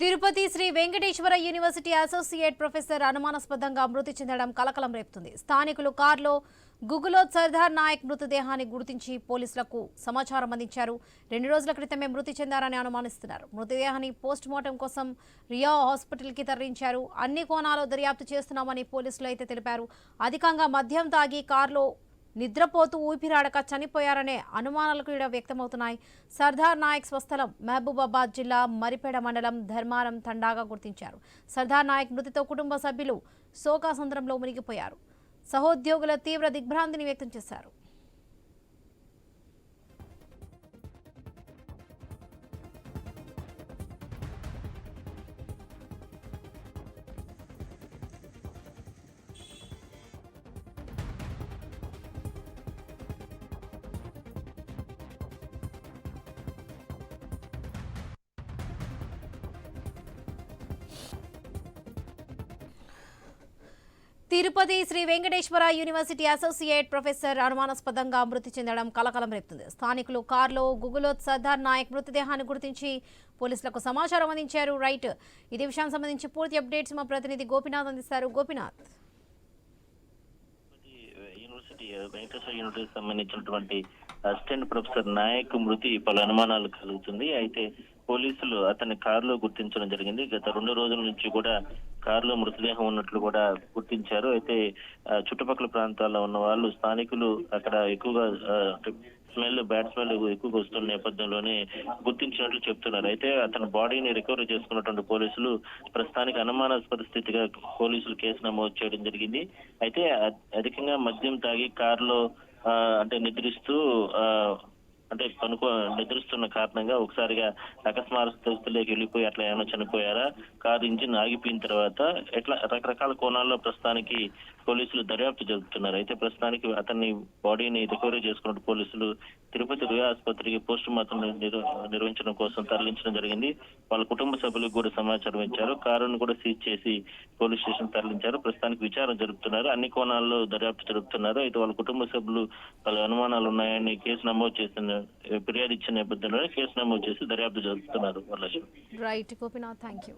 Tirupati Sri Venkateswara university associate professor అనుమానాస్పదంగా మృతి చెందడం కలకలం రేపుతుంది. స్థానికులు కారులో గుగులో సర్దార్ నాయక్ మృతదేహాన్ని గుర్తించి పోలీసులకు సమాచారం అందించారు. రెండు రోజుల క్రితమే మృతి చెందారని అనుమానిస్తున్నారు. మృతదేహాన్ని పోస్ట్ మార్టం కోసం రియా హాస్పిటల్కి తరలించారు. అన్ని కోణాలు దర్యాప్తు చేస్తున్నామని పోలీసులు అయితే తెలిపారు. అధికంగా మద్యం తాగి కారులో నిద్రపోతూ ఊపిరాడక చనిపోయారనే అనుమానాలు కూడా వ్యక్తమవుతున్నాయి. సర్దార్ నాయక్ స్వస్థలం మహబూబాబాద్ జిల్లా మరిపేడ మండలం ధర్మారం తండాగా గుర్తించారు. సర్దార్ నాయక్ మృతితో కుటుంబ సభ్యులు శోకాసంద్రంలో మునిగిపోయారు. సహోద్యోగుల తీవ్ర దిగ్భ్రాంతిని వ్యక్తం చేశారు. Tirupati Sri Venkateswara university associate professor అనుమానాస్పదంగా మృతి చెందడం కలకలం రేపుతుంది. స్థానికులు కారులో గుగులోత్ సర్దార్ నాయక్ మృతదేహాన్ని గుర్తించి పోలీసులకు సమాచారం అందించారు. రైట్. ఇదే విషయానికి సంబంధించి పూర్తి అప్డేట్స్ మా ప్రతినిధి గోపినాథ్ అందిస్తారు. గోపినాథ్. యూనివర్సిటీ వెంకటేశ్వర యూనివర్సిటీకి సంబంధించినటువంటి అసిస్టెంట్ ప్రొఫెసర్ నాయక్ మృతి పలు అనుమానాలు కలుగుతుంది. అయితే పోలీసులు అతని కారులో గుర్తించడం జరిగింది. గత రెండు రోజుల నుంచి కూడా కారులో మృతదేహం ఉన్నట్లు కూడా గుర్తించారు. అయితే చుట్టుపక్కల ప్రాంతాల్లో ఉన్న వాళ్ళు స్థానికులు అక్కడ ఎక్కువగా స్మెల్ బ్యాడ్ స్మెల్ ఎక్కువగా వస్తున్న నేపథ్యంలోనే గుర్తించినట్లు చెప్తున్నారు. అయితే అతని బాడీని రికవరీ చేసుకున్నటువంటి పోలీసులు ప్రస్తుతానికి అనుమానాస్పద స్థితిగా పోలీసులు కేసు నమోదు చేయడం జరిగింది. అయితే అధికంగా మద్యం తాగి కారులో అంటే నిద్రిస్తూ అంటే పనుకో నిద్రిస్తున్న కారణంగా ఒకసారిగా అకస్మార స్థితిలోకి వెళ్ళిపోయి అట్లా ఏమైనా చనిపోయారా? కారు ఇంజిన్ ఆగిపోయిన తర్వాత ఎట్లా రకరకాల కోణాల్లో ప్రస్తుతానికి పోలీసులు దర్యాప్తు జరుపుతున్నారు? అయితే ప్రస్తుతానికి అతన్ని బాడీని రికవరీ చేసుకున్నట్టు పోలీసులు తిరుపతి రుయా ఆసుపత్రికి పోస్ట్ మార్టం నిర్వహించడం కోసం తరలించడం జరిగింది. వాళ్ళ కుటుంబ సభ్యులకు కూడా సమాచారం ఇచ్చారు. కారును కూడా సీజ్ చేసి పోలీస్ స్టేషన్ తరలించారు. ప్రస్తుతానికి విచారణ జరుపుతున్నారు. అన్ని కోణాల్లో దర్యాప్తు జరుపుతున్నారు. అయితే వాళ్ళ కుటుంబ సభ్యులు పలు అనుమానాలు ఉన్నాయని కేసు నమోదు చేసిన ఫిర్యాదు ఇచ్చిన నేపథ్యంలో కేసు నమోదు చేసి దర్యాప్తు జరుపుతున్నారు Varalakshmi. Right Gopinath thank you